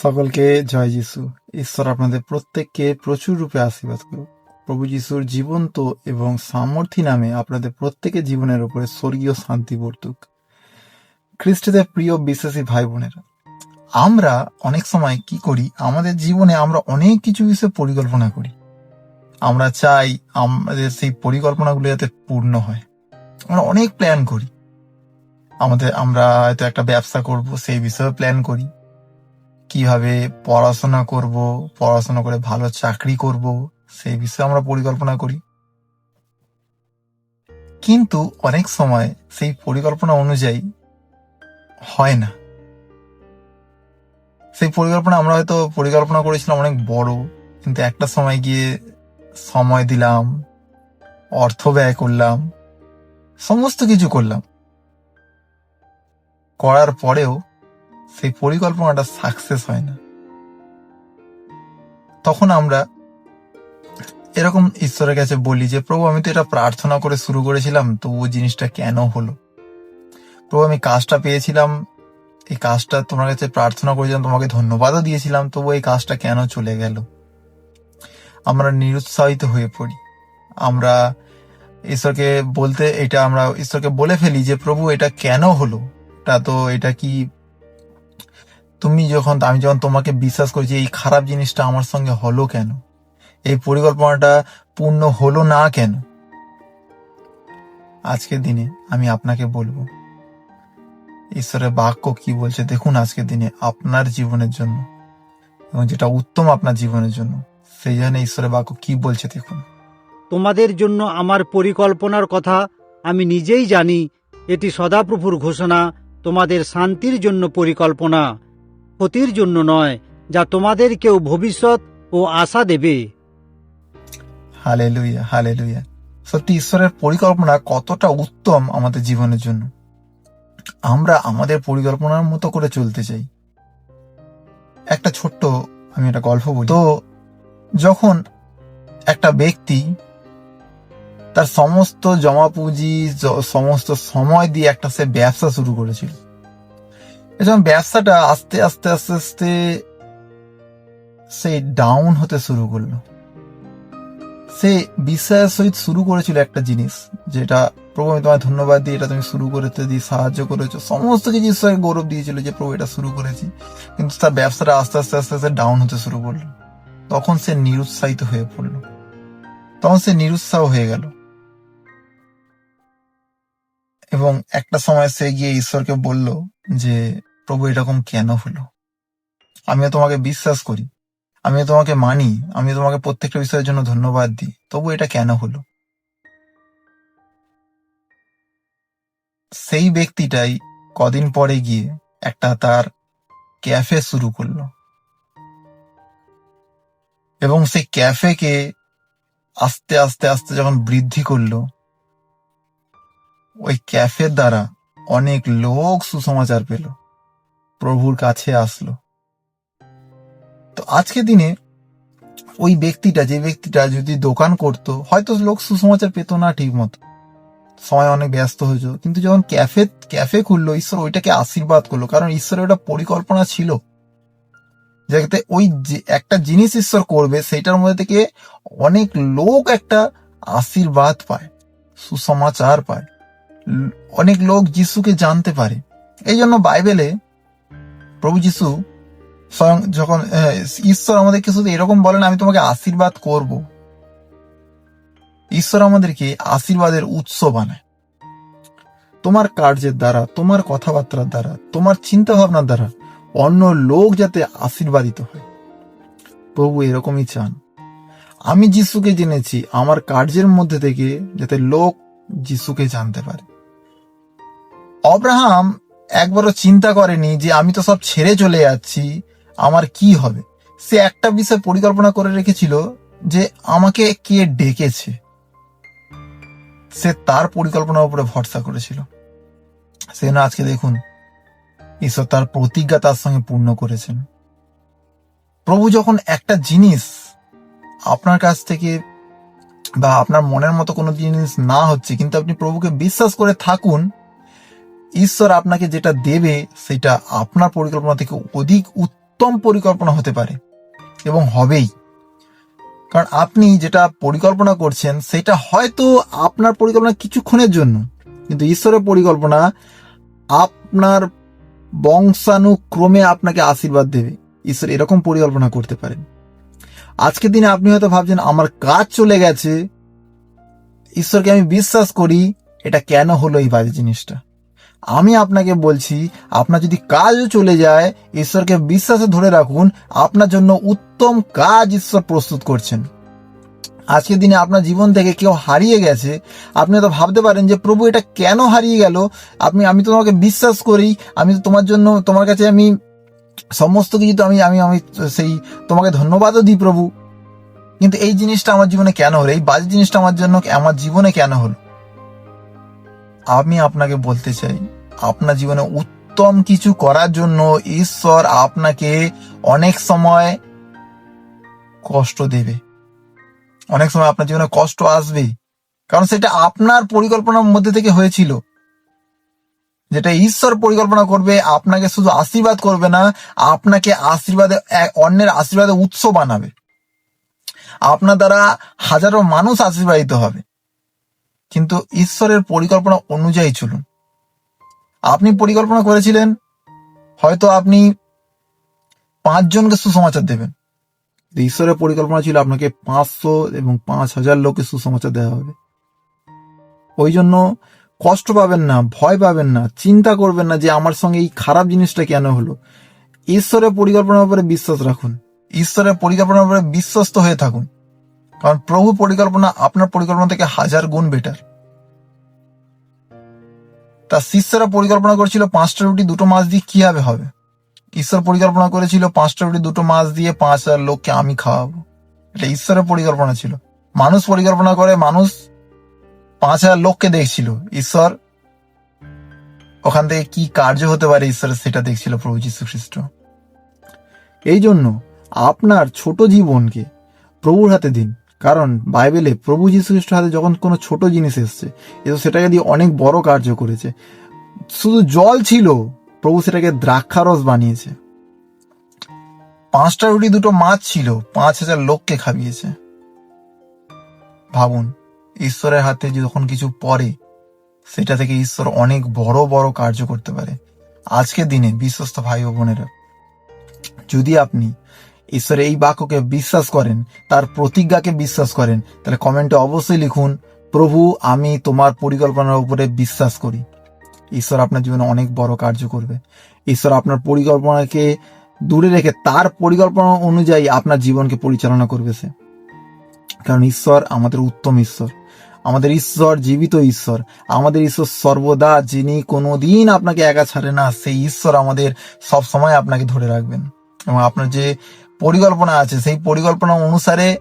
সকলকে জয় যিশু। ঈশ্বর আপনাদের প্রত্যেককে প্রচুর রূপে আশীর্বাদ করুক। প্রভু যিশুর জীবন্ত এবং সামর্থ্য নামে আপনাদের প্রত্যেকের জীবনের উপরে স্বর্গীয় শান্তি বর্তুক। খ্রিস্টদের প্রিয় বিশ্বাসী ভাই বোনেরা আমরা অনেক সময় কি করি? আমাদের জীবনে আমরা অনেক কিছু বিষয়ে পরিকল্পনা করি। আমরা চাই আমাদের সেই পরিকল্পনাগুলো যাতে পূর্ণ হয়। আমরা অনেক প্ল্যান করি। আমাদের, আমরা হয়তো একটা ব্যবসা করব, সেই বিষয়ে প্ল্যান করি। কীভাবে পড়াশোনা করব, পড়াশোনা করে ভালো চাকরি করব, সেই বিষয়ে আমরা পরিকল্পনা করি। কিন্তু অনেক সময় সেই পরিকল্পনা অনুযায়ী হয় না। সেই পরিকল্পনা আমরা হয়তো পরিকল্পনা করেছিলাম অনেক বড়, কিন্তু একটা সময় গিয়ে সময় দিলাম, অর্থ ব্যয় করলাম, সমস্ত কিছু করলাম। করার পরেও সেই পরিকল্পনাটা সাকসেস হয় না। তখন আমরা এরকম ঈশ্বরের কাছে বলি যে, প্রভু, আমি তো এটা প্রার্থনা করে শুরু করেছিলাম, তো ও জিনিসটা কেন হলো? প্রভু, আমি কাজটা পেয়েছিলাম, এই কাজটা তোমার কাছে প্রার্থনা করেছিলাম, তোমাকে ধন্যবাদও দিয়েছিলাম, তবু এই কাজটা কেন চলে গেল? আমরা নিরুৎসাহিত হয়ে পড়ি। আমরা ঈশ্বরকে বলতে, এটা আমরা ঈশ্বরকে বলে ফেলি যে, প্রভু, এটা কেন হলো? এটা তো, এটা কি তুমি যখন, আমি যখন তোমাকে বিশ্বাস করেছি, এই খারাপ জিনিসটা আমার সঙ্গে হলো কেন? এই পরিকল্পনাটা পূর্ণ হলো না কেন? আজকের দিনে আমি আপনাকে বলব, ঈশ্বরের বাক্য কি বলছে দেখুন আজকের দিনে আপনার জীবনের জন্য এবং যেটা উত্তম আপনার জীবনের জন্য। সেই জন্য ঈশ্বরের বাক্য কি বলছে দেখুন। তোমাদের জন্য আমার পরিকল্পনার কথা আমি নিজেই জানি, এটি সদাপ্রভুর ঘোষণা, তোমাদের শান্তির জন্য পরিকল্পনা। ক্ষতির জন্য নয়, যা তোমাদের কেউ ভবিষ্যৎ ও আশা দেবে। হালে লুইয়া হালে লুইয়া সত্যি ঈশ্বরের পরিকল্পনা কতটা উত্তম আমাদের জীবনের জন্য। আমরা আমাদের পরিকল্পনার মতো করে চলতে চাই। একটা ছোট্ট, আমি একটা গল্প বলি। তো, যখন একটা ব্যক্তি তার সমস্ত জমা পুঁজি সমস্ত সময় দিয়ে একটা সে ব্যবসা শুরু করেছিল যখন ব্যবসাটা আস্তে আস্তে আস্তে আস্তে সে ডাউন হতে শুরু করল। সে বিশ্বাসের সহিত শুরু করেছিল একটা জিনিস, যেটা প্রভু আমি তোমায় ধন্যবাদ দিই, এটা তুমি শুরু করতে দিয়ে সাহায্য করেছ। সমস্ত কিছু ঈশ্বরের গৌরব দিয়েছিল যে প্রভু এটা শুরু করেছি। কিন্তু তার ব্যবসাটা আস্তে আস্তে আস্তে আস্তে ডাউন হতে শুরু করল। তখন সে নিরুৎসাহিত হয়ে পড়ল। তখন সে নিরুৎসাহ হয়ে গেল। এবং একটা সময় সে গিয়ে ঈশ্বরকে বলল যে প্রভু, এরকম কেন হলো? আমিও তোমাকে বিশ্বাস করি, আমিও তোমাকে মানি আমি তোমাকে প্রত্যেকটা বিষয়ের জন্য ধন্যবাদ দিই। তবু এটা কেন হলো? সেই ব্যক্তিটাই কদিন পরে গিয়ে একটা তার ক্যাফে শুরু করল। এবং সেই ক্যাফেকে আস্তে আস্তে আস্তে যখন বৃদ্ধি করল, ওই ক্যাফের দ্বারা অনেক লোক সুসমাচার পেল। প্রভুর কাছে আসলো। তো আজকে দিনে ওই ব্যক্তিটা, যে ব্যক্তিটা যদি দোকান করত, হয়তো লোক সুসমাচার পেত না ঠিক মতো সময় অনেক ব্যস্ত হয়েছে। কিন্তু যখন ক্যাফে ক্যাফে খুললো, ঈশ্বর ওইটাকে আশীর্বাদ করল। কারণ ঈশ্বরের ওটা পরিকল্পনা ছিল যাতে ওই একটা জিনিস ঈশ্বর করবে সেটার মধ্যে থেকে অনেক লোক একটা আশীর্বাদ পায়, সুসমাচার পায়। অনেক লোক যিশুকে জানতে পারে। এই জন্য বাইবেলে প্রভু যিশু স্বয়ং যখন ঈশ্বর আমাদেরকে শুধু এরকম বলেন আমি তোমাকে আশীর্বাদ করব। ঈশ্বর আমাদেরকে আশীর্বাদের উৎস বানায়। তোমার কার্যের দ্বারা, তোমার কথাবার্তার দ্বারা, তোমার চিন্তা ভাবনার দ্বারা অন্য লোক যাতে আশীর্বাদিত হয়। প্রভু এরকমই চান। আমি যিশুকে জেনেছি, আমার কার্যের মধ্যে থেকে যাতে লোক যিশুকে জানতে পারে। অব্রাহাম একবারও চিন্তা করেনি যে আমি তো সব ছেড়ে চলে যাচ্ছি, আমার কি হবে? সে একটা বিষয় পরিকল্পনা করে রেখেছিল যে আমাকে কে ডেকেছে। সে তার পরিকল্পনার উপরে ভরসা করেছিল। সেজন্য আজকে দেখুন, ঈশ্বর তার প্রতিজ্ঞা তার সঙ্গে পূর্ণ করেছেন। প্রভু যখন একটা জিনিস আপনার কাছ থেকে বা আপনার মনের মতো কোনো জিনিস না হচ্ছে, কিন্তু আপনি প্রভুকে বিশ্বাস করে থাকুন ঈশ্বর আপনাকে যেটা দেবে, সেটা আপনার পরিকল্পনা থেকে অধিক উত্তম পরিকল্পনা হতে পারে। এবং হবেই। কারণ আপনি যেটা পরিকল্পনা করছেন, সেটা হয়তো আপনার পরিকল্পনা কিছুক্ষণের জন্য। কিন্তু ঈশ্বরের পরিকল্পনা আপনার বংশানুক্রমে আপনাকে আশীর্বাদ দেবে। ঈশ্বর এরকম পরিকল্পনা করতে পারেন। আজকের দিনে আপনি হয়তো ভাবছেন, আমার কাজ চলে গেছে। ঈশ্বরকে আমি বিশ্বাস করি, এটা কেন হলো এই বাজে জিনিসটা? আমি আপনাকে বলছি, আপনার যদি কাজও চলে যায়, ঈশ্বরকে বিশ্বাসে ধরে রাখুন, আপনার জন্য উত্তম কাজ ঈশ্বর প্রস্তুত করছেন। আজকের দিনে আপনার জীবন থেকে কেউ হারিয়ে গেছে, আপনি তো ভাবতে পারেন যে, প্রভু, এটা কেন হারিয়ে গেল? আপনি, আমি তো তোমাকে বিশ্বাস করি, আমি তো তোমার জন্য, তোমার কাছে আমি সমস্ত কিছু তো আমি আমি আমি সেই, তোমাকে ধন্যবাদও দিই প্রভু। কিন্তু এই জিনিসটা আমার জীবনে কেন হলো? এই বাজে জিনিসটা আমার জন্য, আমার জীবনে কেন হলো? আমি আপনাকে বলতে চাই, আপনার জীবনে উত্তম কিছু করার জন্য ঈশ্বর আপনাকে অনেক সময় কষ্ট দেবে। অনেক সময় আপনার জীবনে কষ্ট আসবে। কারণ সেটা আপনার পরিকল্পনার মধ্যে থেকে হয়েছিল। যেটা ঈশ্বর পরিকল্পনা করবে, আপনাকে শুধু আশীর্বাদ করবে না, আপনাকে আশীর্বাদে অন্যের আশীর্বাদে উৎস বানাবে। আপনার দ্বারা হাজারো মানুষ আশীর্বাদিত হবে। কিন্তু ঈশ্বরের পরিকল্পনা অনুযায়ী চলুন। আপনি পরিকল্পনা করেছিলেন, হয়তো আপনি পাঁচজনকে সুসমাচার দেবেন। ঈশ্বরের পরিকল্পনা ছিল আপনাকে পাঁচশো এবং পাঁচ হাজার লোককে সুসমাচার দেওয়া হবে। ওই জন্য কষ্ট পাবেন না, ভয় পাবেন না, চিন্তা করবেন না যে আমার সঙ্গে এই খারাপ জিনিসটা কেন হলো। ঈশ্বরের পরিকল্পনার উপরে বিশ্বাস রাখুন। ঈশ্বরের পরিকল্পনার উপরে বিশ্বস্ত হয়ে থাকুন। কারণ প্রভু পরিকল্পনা, আপনার পরিকল্পনা থেকে হাজার গুণ বেটার তার শিষ্যরা পরিকল্পনা করেছিল পাঁচটা রুটি, দুটো মাছ দিয়ে কীভাবে হবে? ঈশ্বর পরিকল্পনা করেছিল পাঁচটা রুটি, দুটো মাছ দিয়ে পাঁচ হাজার লোককে আমি খাওয়াবো। এটা ঈশ্বরের পরিকল্পনা ছিল। মানুষ পরিকল্পনা করে, মানুষ পাঁচ হাজার লোককে দেখছিল। ঈশ্বর ওখান থেকে কি কার্য হতে পারে ঈশ্বরের সেটা দেখছিল প্রভু যীশু খ্রিস্ট। এই জন্য আপনার ছোট জীবনকে প্রভুর হাতে দিন। কারণ বাইবেলে প্রভু যীশু খ্রিস্টের হাতে যখন কোনো ছোট জিনিস এসছে এসে সেটাকে দিয়ে অনেক বড় কার্য করেছে। শুধু জল ছিল, প্রভু সেটাকে দ্রাক্ষারস বানিয়েছে। পাঁচটা রুটি, দুটো মাছ ছিল, পাঁচ হাজার লোককে খাবিয়েছে ভাবুন, ঈশ্বরের হাতে যখন কিছু পড়ে, সেটা থেকে ঈশ্বর অনেক বড় বড় কার্য করতে পারে। আজকের দিনে বিশ্বস্ত ভাই ও বোনেরা, যদি আপনি ঈশ্বরের এই বাক্যকে বিশ্বাস করেন, তার প্রতিজ্ঞাকে বিশ্বাস করেন, তাহলে কমেন্টে অবশ্যই লিখুন, প্রভু, আমি তোমার পরিকল্পনার উপরে বিশ্বাস করি। ঈশ্বর আপনার জীবনে অনেক বড় কার্য করবে। ঈশ্বর আপনার পরিকল্পনাকে দূরে রেখে, তার পরিকল্পনা অনুযায়ী আপনার জীবনকে পরিচালনা করবে সে। কারণ ঈশ্বর আমাদের উত্তম ঈশ্বর। আমাদের ঈশ্বর জীবিত ঈশ্বর। আমাদের ঈশ্বর সর্বদা, যিনি কোনোদিন আপনাকে একা ছাড়ে না, সেই ঈশ্বর আমাদের সব সময় আপনাকে ধরে রাখবেন। এবং আপনার যে পরিকল্পনা আছে, সেই পরিকল্পনা অনুসারে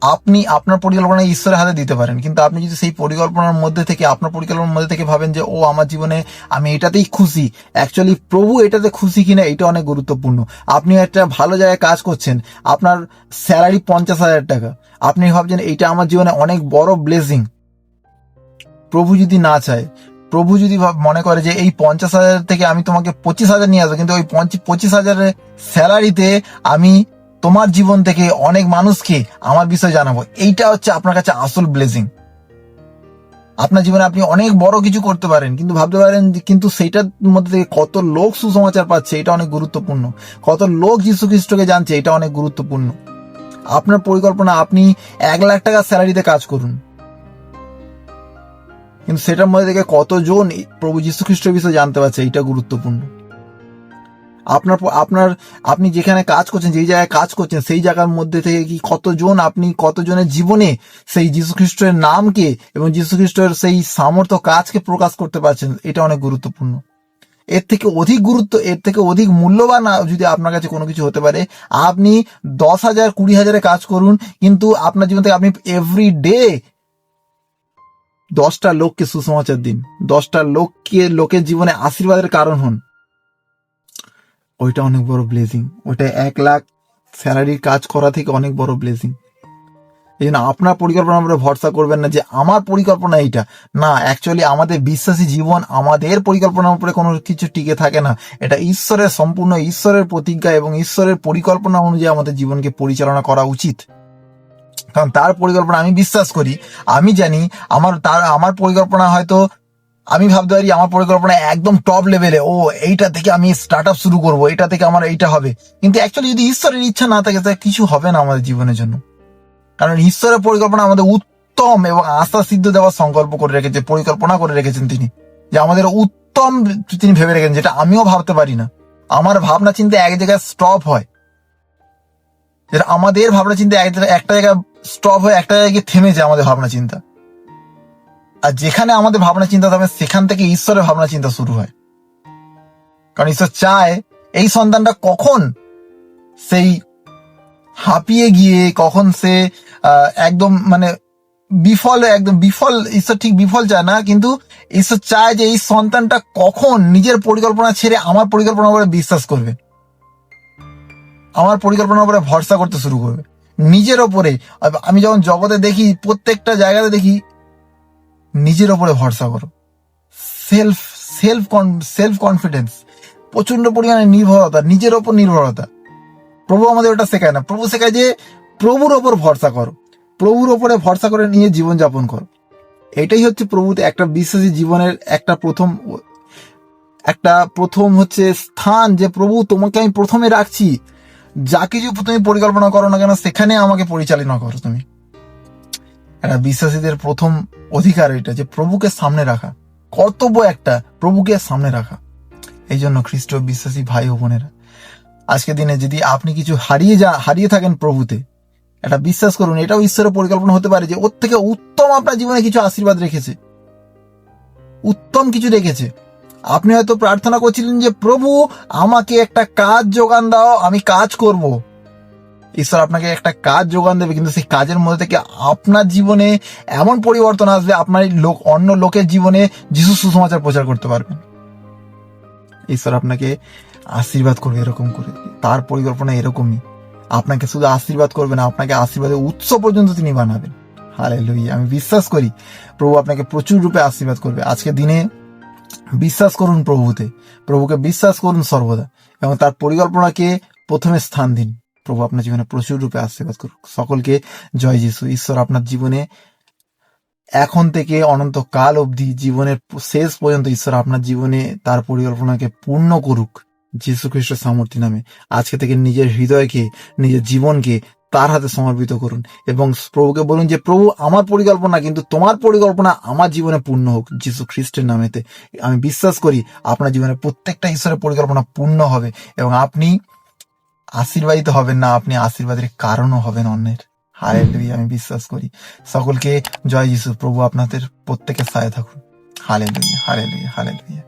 আপনি আপনার পরিকল্পনা ঈশ্বরের হাতে দিতে পারেন। কিন্তু আপনি যদি সেই পরিকল্পনার মধ্যে থেকে, আপনার পরিকল্পনার মধ্যে থেকে ভাবেন যে, ও, আমার জীবনে আমি এটাতেই খুশি। অ্যাকচুয়ালি প্রভু এটাতে খুশি কিনা, এটা অনেক গুরুত্বপূর্ণ। আপনি একটা ভালো জায়গায় কাজ করছেন, আপনার স্যালারি পঞ্চাশ হাজার টাকা। আপনি ভাবছেন, এইটা আমার জীবনে অনেক বড় ব্লেসিং প্রভু যদি না চায় প্রভু যদি মনে করে যে এই পঞ্চাশ হাজার থেকে আমি তোমাকে পঁচিশ হাজার নিয়ে আসব, কিন্তু ওই পঁচিশ হাজারের স্যালারিতে আমি তোমার জীবন থেকে অনেক মানুষকে আমার বিষয়ে জানাব। এইটা হচ্ছে আপনার কাছে আসল ব্লেসিং আপনার জীবনে আপনি অনেক বড় কিছু করতে পারেন, কিন্তু ভাবতে পারেন কিন্তু সেইটার মধ্যে থেকে কত লোক সুসমাচার পাচ্ছে, এটা অনেক গুরুত্বপূর্ণ। কত লোক যীশু খ্রিস্টকে জানছে, এটা অনেক গুরুত্বপূর্ণ। আপনার পরিকল্পনা, আপনি এক লাখ টাকা স্যালারিতে কাজ করুন। কিন্তু সেটার মধ্যে থেকে কতজন প্রভু যীশু খ্রিস্টের বিষয়ে জানতে পারছে? এইটা গুরুত্বপূর্ণ। আপনার আপনার, আপনি যেখানে কাজ করছেন, যেই জায়গায় কাজ করছেন, সেই জায়গার মধ্যে থেকে কি কতজন আপনি, কতজনের জীবনে সেই যীশু খ্রিস্টের নামকে এবং যীশু খ্রিস্টের সেই সামর্থ্য কাজকে প্রকাশ করতে পারছেন? এটা অনেক গুরুত্বপূর্ণ। এর থেকে অধিক গুরুত্ব, এর থেকে অধিক মূল্যবান যদি আপনার কাছে কোনো কিছু হতে পারে, আপনি দশ হাজার, কুড়ি হাজারে কাজ করুন, কিন্তু আপনার জীবন থেকে আপনি এভরি ডে দশটা লোককে সুসমাচার দিন। দশটা লোককে, লোকের জীবনে আশীর্বাদের কারণ হন। ওইটা অনেক বড় ব্লেসিং ওইটা এক লাখ স্যালারির কাজ করা থেকে অনেক বড় ব্লেসিং এই জন্য আপনার পরিকল্পনার উপরে ভরসা করবেন না যে আমার পরিকল্পনা এইটা। না অ্যাকচুয়ালি আমাদের বিশ্বাসী জীবন আমাদের পরিকল্পনার উপরে কোনো কিছু টিকে থাকে না। এটা ঈশ্বরের সম্পূর্ণ ঈশ্বরের প্রতিজ্ঞা এবং ঈশ্বরের পরিকল্পনা অনুযায়ী আমাদের জীবনকে পরিচালনা করা উচিত। কারণ তার পরিকল্পনা আমি বিশ্বাস করি, আমি জানি আমার তার, আমার পরিকল্পনা হয়তো, আমি ভাবতে পারি আমার পরিকল্পনা একদম টপ লেভেলে ও এইটা থেকে আমি স্টার্ট আপ শুরু করব এটা থেকে আমার এইটা হবে। কিন্তু অ্যাকচুয়ালি যদি ঈশ্বরের ইচ্ছা না থাকে, তাহলে কিছু হবে না আমাদের জীবনের জন্য। কারণ ঈশ্বরের পরিকল্পনা আমাদের উত্তম এবং আস্থা সিদ্ধ দেওয়ার সংকল্প করে রেখেছে পরিকল্পনা করে রেখেছেন তিনি, যে আমাদের উত্তম তিনি ভেবে রেখেছেন, যেটা আমিও ভাবতে পারি না। আমার ভাবনা চিন্তা এক জায়গায় স্টপ হয়। আমাদের ভাবনা চিন্তা এক একটা জায়গায় স্টপ হয়ে একটা জায়গায় থেমে যায় আমাদের ভাবনা চিন্তা। আর যেখানে আমাদের ভাবনা চিন্তা থাকবে সেখান থেকে ঈশ্বরের ভাবনা চিন্তা শুরু হয়। কারণ ঈশ্বর চায়, এই সন্তানটা কখন সেই হাঁপিয়ে গিয়ে, কখন সে একদম মানে বিফল, একদম বিফল, ঈশ্বর ঠিক বিফল চায় না, কিন্তু ঈশ্বর চায় যে এই সন্তানটা কখন নিজের পরিকল্পনা ছেড়ে আমার পরিকল্পনার উপরে বিশ্বাস করবে। আমার পরিকল্পনার উপরে ভরসা করতে শুরু করবে। নিজের ওপরে। আমি যখন জগতে দেখি, প্রত্যেকটা জায়গাতে দেখি, নিজের ওপরে ভরসা করো। সেলফ সেলফ সেলফ কনফিডেন্স প্রচণ্ড পরিমাণে নির্ভরতা, নিজের ওপর নির্ভরতা। প্রভু আমাদের ওটা শেখায় না। প্রভু শেখায় যে, প্রভুর ওপর ভরসা করো। প্রভুর ওপরে ভরসা করে নিয়ে জীবন যাপন করো। এটাই হচ্ছে প্রভুতে একটা বিশ্বাসী জীবনের একটা প্রথম একটা প্রথম হচ্ছে স্থান যে প্রভু তোমাকে আমি প্রথমে রাখছি। যা কিছু তুমি পরিকল্পনা করো না কেন, সেখানে আমাকে পরিচালনা করো তুমি। একটা বিশ্বাসীদের প্রথম অধিকার এটা যে প্রভুকে সামনে রাখা। কর্তব্য একটা, প্রভুকে সামনে রাখা। এই জন্য খ্রিস্ট বিশ্বাসী ভাই ও বোনেরা আজকে দিনে যদি আপনি কিছু হারিয়ে যা, হারিয়ে থাকেন প্রভুতে, এটা বিশ্বাস করুন, এটাও ঈশ্বরের পরিকল্পনা হতে পারে যে ওর থেকে উত্তম আপনার জীবনে কিছু আশীর্বাদ রেখেছে। উত্তম কিছু রেখেছে আপনি হয়তো প্রার্থনা করছিলেন যে, প্রভু, আমাকে একটা কাজ যোগান দাও, আমি কাজ করব। ঈশ্বর আপনাকে একটা কাজ যোগান দেবে, কিন্তু সেই কাজের মধ্যে থেকে আপনার জীবনে এমন পরিবর্তন আসবে, আপনার লোক, অন্য লোকের জীবনে যিশু সুসমাচার প্রচার করতে পারবেন। ঈশ্বর আপনাকে আশীর্বাদ করবে এরকম করে। তার পরিকল্পনা এরকমই। আপনাকে শুধু আশীর্বাদ করবে না, আপনাকে আশীর্বাদের উৎস পর্যন্ত তিনি বানাবেন। হালে লুই আমি বিশ্বাস করি, প্রভু আপনাকে প্রচুর রূপে আশীর্বাদ করবে। আজকে দিনে বিশ্বাস করুন প্রভুতে, প্রভুকে বিশ্বাস করুন সর্বদা, এবং তার পরিকল্পনাকে প্রথমে স্থান দিন। প্রভু আপনার জীবনে প্রচুর রূপে আশীর্বাদ করুক। সকলকে জয় যিশু। ঈশ্বর আপনার জীবনে এখন থেকে অনন্ত কাল অবধি জীবনের শেষ পর্যন্ত ঈশ্বর আপনার জীবনে তার পরিকল্পনাকে পূর্ণ করুক। যীশু খ্রিস্টের সামর্থ্য নামে। আজকে থেকে নিজের হৃদয়কে, নিজের জীবনকে তার হাতে সমর্পিত করুন। এবং প্রভুকে বলুন যে, প্রভু, আমার পরিকল্পনা কিন্তু তোমার পরিকল্পনা আমার জীবনে পূর্ণ হোক যীশু খ্রিস্টের নামেতে। আমি বিশ্বাস করি আপনার জীবনে প্রত্যেকটা ঈশ্বরের পরিকল্পনা পূর্ণ হবে এবং আপনি আশীর্বাদিত হবেন না, আপনি আশীর্বাদের কারণও হবেন অন্যের। হায় আমি বিশ্বাস করি। সকলকে জয় যিশু। প্রভু আপনাদের প্রত্যেকের সায় থাকুন। হালে লুইয়া হালে লুইয়া হালে লুইয়া